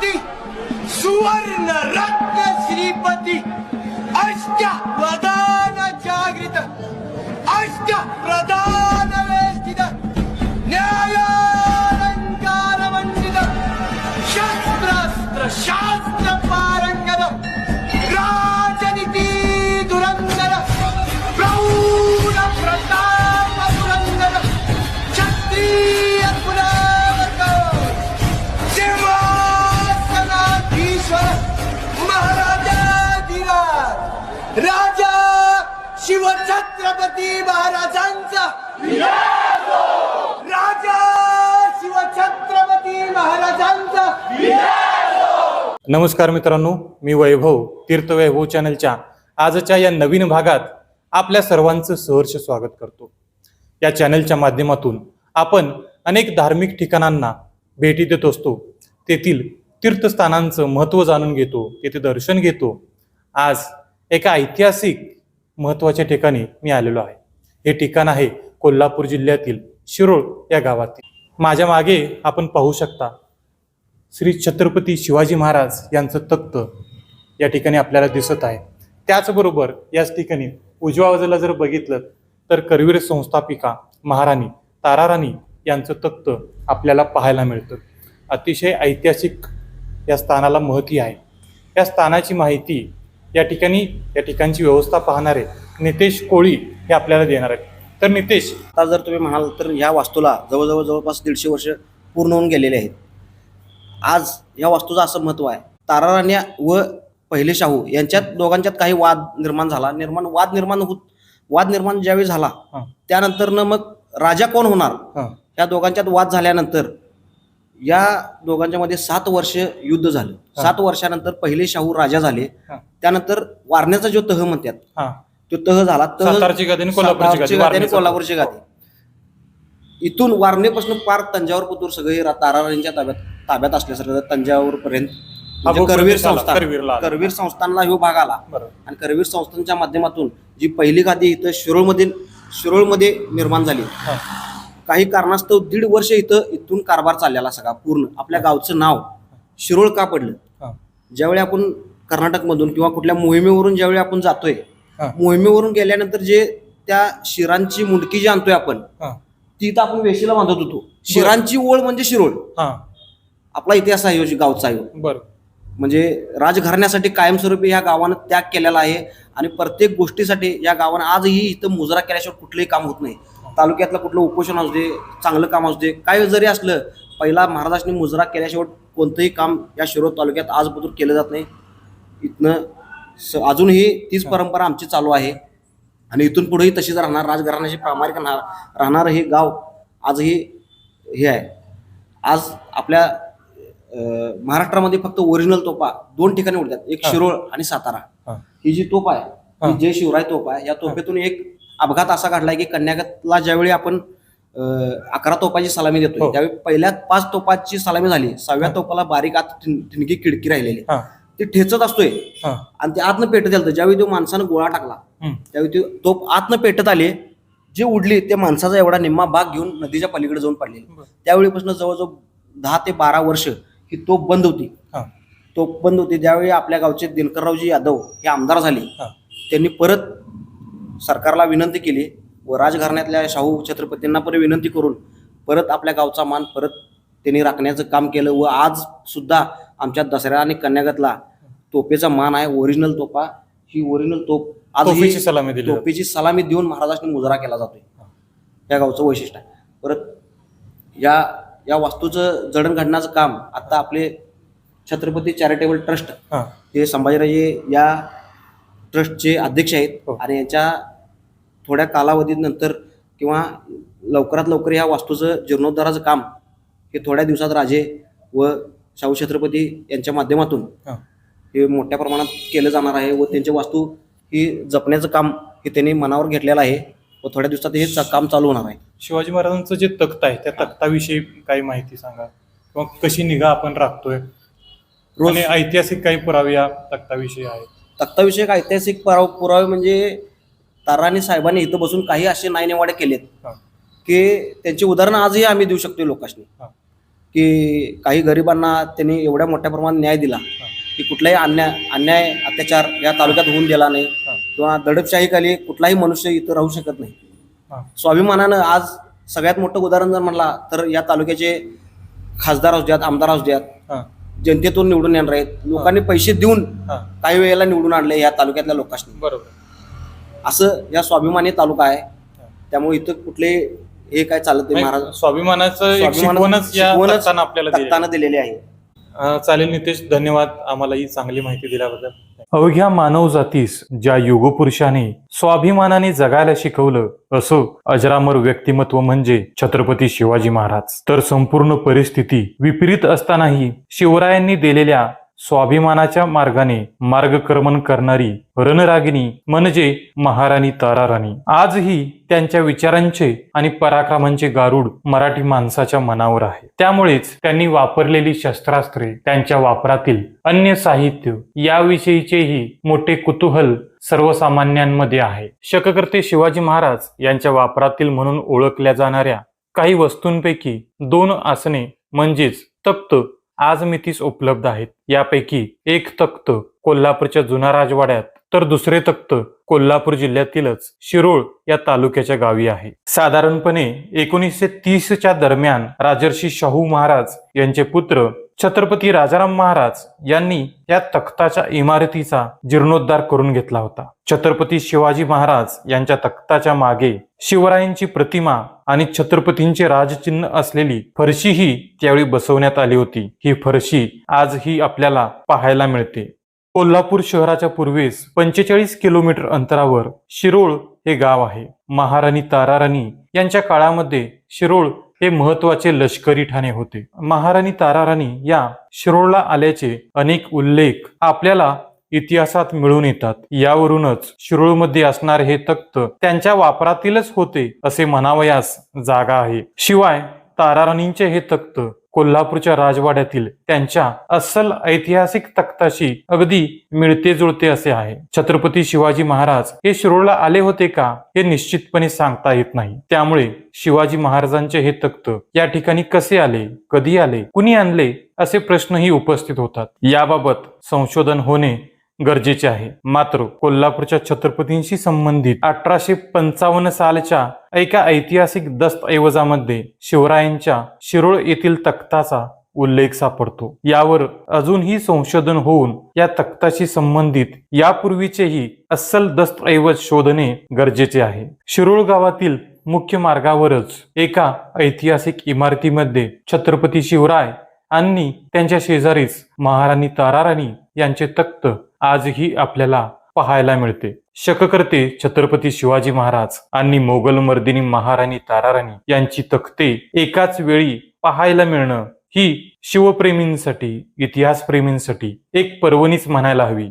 ಶ್ರೀಪತಿ ಸುವರ್ಣ ರತ್ನ ಶ್ರೀಪತಿ. ಅಷ್ಟ ಪ್ರಧಾನ ಜಾಗೃತ. ಅಷ್ಟ ಪ್ರಧಾನ छत्रपती महाराजांचा. राजा शिवछत्रपती महाराजांचा. नमस्कार मित्रांनो मी वैभव तीर्थ वैभव हो चॅनलच्या आजच्या या नवीन भागात आपल्या सर्वांचं सहर्ष स्वागत करतो. या चॅनलच्या माध्यमातून आपण अनेक धार्मिक ठिकाणांना भेटी देत असतो. तेथील तीर्थस्थानांचं महत्त्व जाणून घेतो तेथे दर्शन घेतो. आज एका ऐतिहासिक महत्त्वाच्या ठिकाणी मी आलेलो आहे. हे ठिकाण आहे कोल्हापूर जिल्ह्यातील शिरोळ या गावातील. माझ्या मागे आपण पाहू शकता श्री छत्रपती शिवाजी महाराज यांचं तख्त या ठिकाणी आपल्याला दिसत आहे. त्याचबरोबर याच ठिकाणी उजव्या बाजूला जर बघितलं तर करवीर संस्थापिका महाराणी ताराराणी यांचं तख्त आपल्याला पाहायला मिळतं. अतिशय ऐतिहासिक या स्थानाला महती आहे. या स्थानाची माहिती या ठिकाणी या ठिकाणची व्यवस्था पाहणारे नितेश कोळी हे आपल्याला देणार आहेत. तर नितेश आता जर तुम्ही म्हणाल तर ह्या वास्तूला जवळजवळ जवळपास दीडशे वर्ष पूर्ण होऊन गेलेले आहेत. आज या वास्तूचं असं महत्त्व आहे. ताराराणी व पहिले शाहू यांच्यात दोघांच्यात काही वाद निर्माण झाला. निर्माण वाद निर्माण होत वाद निर्माण ज्यावेळी झाला हां. त्यानंतरनं मग राजा कोण होणार? या दोघांच्यात वाद झाल्यानंतर या दोघांच्या मध्ये सात वर्ष युद्ध झालं. सात वर्षानंतर पहिले शाहू राजा झाले. त्यानंतर वारण्याचा जो तह म्हणतात हां. तो तह झाला तह सातारची गादी आणि कोल्हापूरची सातारची गादी, गादी आणि वारणेचा कोल्हापूरची गादी. इथून वारणेपासून पार तंजावर पुतूर सगळे रा- ताराराणींच्या ताब्यात ताब्यात असल्यासारखं तंजावर पर्यंत हा भाग करवीर संस्थान आला. करवीर संस्थानला ह्यो भाग आला. बरोबर. आणि करवीर संस्थानच्या माध्यमातून जी पहिली गादी इथं शिरोळमध्ये शिरोळमध्ये निर्माण झाली. हां. काही कारणास्तव दीड वर्ष इथं इथून कारभार चाललेला सगळा पूर्ण. आपल्या गावचं नाव शिरोळ का पडलं? हां. ज्यावेळी आपण कर्नाटकमधून किंवा कुठल्या मोहिमेवरून ज्यावेळी आपण जातोय. मोहिमेवरून गेल्यानंतर जे त्या शिरांची मुंडकी जी आणतोय आपण ती तर आपण वेशीला बांधत होतो. शिरांची ओळ म्हणजे शिरोळ. हां. आपला इतिहास आहे गावचा आहे. बरं. म्हणजे राजघराण्यासाठी कायमस्वरूपी या गावानं त्याग केलेला आहे आणि प्रत्येक गोष्टीसाठी या गावानं आजही इथं मुजरा केल्याशिवाय कुठलंही काम होत नाही. तालुक्यातलं कुठलं उपोषण असू दे चांगलं काम असू दे काय जरी असलं पहिला महाराजांनी मुजरा केल्याशिवाय कोणतंही काम या शिरोळ तालुक्यात आजबद्दल केलं जात नाही. इथनं स- अजूनही तीच परंपरा आमची चालू आहे. आणि इथून पुढेही तशीच राहणार राजघराण्याची प्रामाणिक राहणार राहणारं हे गाव आजही हे आहे. आज आपल्या महाराष्ट्रामध्ये फक्त ओरिजिनल तोफा दोन ठिकाणी उडतात. एक. शिरोळ आणि सातारा. हां. जी तोफ आहे हा. जय शिवराय तोफ आहे. या तोफेतून एक अपघात असा घडलाय की कन्यागतला ज्यावेळी आपण अकरा तोपाची सलामी देतोय हो. त्यावेळी पहिल्या पाच तोपाची सलामी झाली. सहाव्या तोपाला बारीक आत ठिण- ठिणगी खिडकी राहिलेली. ती ठेचत असतोय. हां. आणि ते आतनं पेटत आलं ज्यावेळी तो माणसानं गोळा टाकला. त्यावेळी ती तोप आतनं पेटत आले जे उडली ते माणसाचा एवढा निम्मा भाग घेऊन नदीच्या पलीकडे जाऊन पडलेली बरं. त्यावेळीपासून जवळजवळ दहा ते बारा वर्ष ही तोप बंद होती. तोप बंद होती. ज्यावेळी आपल्या गावचे दिनकररावजी यादव हे आमदार झाले त्यांनी परत सरकारला विनंती केली व राजघराण्यातल्या शाहू छत्रपतींना पण विनंती करून परत आपल्या गावचा मान परत त्यांनी राखण्याचं काम केलं व आज सुद्धा आमच्या दसऱ्या आणि कन्यागतला तोपेचा मान आहे ओरिजिनल तोपा ही ओरिजिनल तोप आज ही तोफीची सलामी दिली जाते. तोपेची सलामी देऊन महाराजांनी मुजरा केला जातोय या गावचं वैशिष्ट्य आहे परत या या वास्तूचं जडणघडणाचं काम आता आपले छत्रपती चॅरिटेबल ट्रस्ट हां हे संभाजीराजे या ट्रस्टचे अध्यक्ष आहेत हो. आणि यांच्या थोड्या कालावधीनंतर किंवा लवकरात लवकर या वास्तूचं जीर्णोद्धाराचं काम हे थोड्या दिवसात राजे व शाहू छत्रपती यांच्या माध्यमातून हां. मोठ्या प्रमाणात केलं जाणार आहे व त्यांची वास्तू ही जपण्याचं काम हे त्यांनी मनावर घेतलेलं आहे व थोड्या दिवसात हे काम चालू होणार आहे. शिवाजी महाराजांचं जे तख्त आहे त्या तख्ताविषयी काही माहिती सांगा. किंवा कशी निगा आपण राखतोय? रोज ऐतिहासिक काही पुरावे या तख्ताविषयी आहेत. तक्ताविषयक ऐतिहासिक पुराव पुरावे म्हणजे ताराणी साहेबांनी इथं बसून काही असे नायनेवाडे केलेत की त्यांची उदाहरणं आजही आम्ही देऊ शकतो लोकांनी की काही गरिबांना त्यांनी एवढ्या मोठ्या प्रमाणात न्याय दिला की कुठलाही अन्याय अन्याय अत्याचार या तालुक्यात होऊन दिला नाही. किंवा दडपशाहीखाली कुठलाही मनुष्य इथं राहू शकत नाही. स्वाभिमानानं आज सगळ्यात मोठं उदाहरण जर म्हणला तर या तालुक्याचे खासदार असू द्यात आमदार असू द्यात जनतेतून निवडून येणार आहेत. लोकांनी पैसे देऊन. काही वेळेला निवडून आणले या तालुक्यातल्या लोकांनी बरोबर. असं या स्वाभिमानी तालुका आहे. त्यामुळे इथं कुठले हे काय चालत नाही महाराज? स्वाभिमानाचं एक स्वाभिमानाचं शिकवणच या शिकवणच तक्तानं आपल्याला तक्तानं दिलेली आहे. अं, चालेल नितेश धन्यवाद आम्हाला ही चांगली माहिती दिल्याबद्दल. अवघ्या मानव जातीस ज्या युगपुरुषाने स्वाभिमानाने जगायला शिकवलं असो अजरामर व्यक्तिमत्व म्हणजे छत्रपती शिवाजी महाराज. तर संपूर्ण परिस्थिती विपरीत असतानाही शिवरायांनी दिलेल्या स्वाभिमानाच्या मार्गाने मार्गक्रमण करणारी रणरागिणी म्हणजे महाराणी ताराराणी. आजही त्यांच्या विचारांचे आणि पराक्रमांचे गारुड मराठी माणसाच्या मनावर आहे. त्यामुळेच त्यांनी वापरलेली शस्त्रास्त्रे त्यांच्या वापरातील अन्य साहित्य याविषयीचेही मोठे कुतूहल सर्वसामान्यांमध्ये आहे. शककर्ते शिवाजी महाराज यांच्या वापरातील म्हणून ओळखल्या जाणाऱ्या काही वस्तूंपैकी दोन आसने म्हणजेच तप्त आज मितीस उपलब्ध आहेत. यापैकी एक तख्त कोल्हापूरच्या जुना राजवाड्यात तर दुसरे तख्त कोल्हापूर जिल्ह्यातीलच शिरोळ या तालुक्याच्या गावी आहे. साधारणपणे एकोणीसशे तीसच्या दरम्यान राजर्षी शाहू महाराज यांचे पुत्र छत्रपती राजाराम महाराज यांनी या तख्ताच्या इमारतीचा जीर्णोद्धार करून घेतला होता. छत्रपती शिवाजी महाराज यांच्या तख्ताच्या मागे शिवरायांची प्रतिमा आणि छत्रपतींचे राजचिन्ह असलेली फरशी ही त्यावेळी बसवण्यात आली होती. ही फरशी आजही आपल्याला पाहायला मिळते. कोल्हापूर शहराच्या पूर्वेस पंचेचाळीस किलोमीटर अंतरावर शिरोळ हे गाव आहे. महाराणी ताराराणी यांच्या काळामध्ये शिरोळ हे महत्त्वाचे लष्करी ठाणे होते. महाराणी ताराराणी या शिरोळला आल्याचे अनेक उल्लेख आपल्याला इतिहासात मिळून येतात. यावरूनच शिरोळमध्ये असणारे हे तख्त त्यांच्या वापरातीलच होते असे म्हणावयास जागा आहे. शिवाय ताराराणींचे हे तख्त कोल्हापूरच्या राजवाड्यातील त्यांच्या अस्सल ऐतिहासिक तख्ताशी अगदी मिळते जुळते असे आहे. छत्रपती शिवाजी महाराज हे शिरोळला आले होते का हे निश्चितपणे सांगता येत नाही. त्यामुळे शिवाजी महाराजांचे हे तख्त या ठिकाणी कसे आले कधी आले कुणी आणले असे प्रश्नही उपस्थित होतात. याबाबत संशोधन होणे गरजेचे आहे. मात्र कोल्हापूरच्या छत्रपतींशी संबंधित अठराशे पंचावन्न सालच्या एका ऐतिहासिक दस्तऐवजामध्ये शिवरायांच्या शिरोळ येथील तख्ताचा उल्लेख सापडतो. यावर अजूनही संशोधन होऊन या तख्ताशी संबंधित यापूर्वीचेही अस्सल दस्तऐवज शोधणे गरजेचे आहे. शिरोळ गावातील मुख्य मार्गावरच एका ऐतिहासिक इमारतीमध्ये छत्रपती शिवराय आणि त्यांच्या शेजारीच महाराणी ताराराणी यांचे तख्त आजही आपल्याला पाहायला मिळते. शककर्ते छत्रपती शिवाजी महाराज आणि मोगल मर्दिनी महाराणी ताराराणी यांची तख्ते एकाच वेळी पाहायला मिळणं ही शिवप्रेमींसाठी इतिहासप्रेमींसाठी एक पर्वणीच म्हणायला हवी.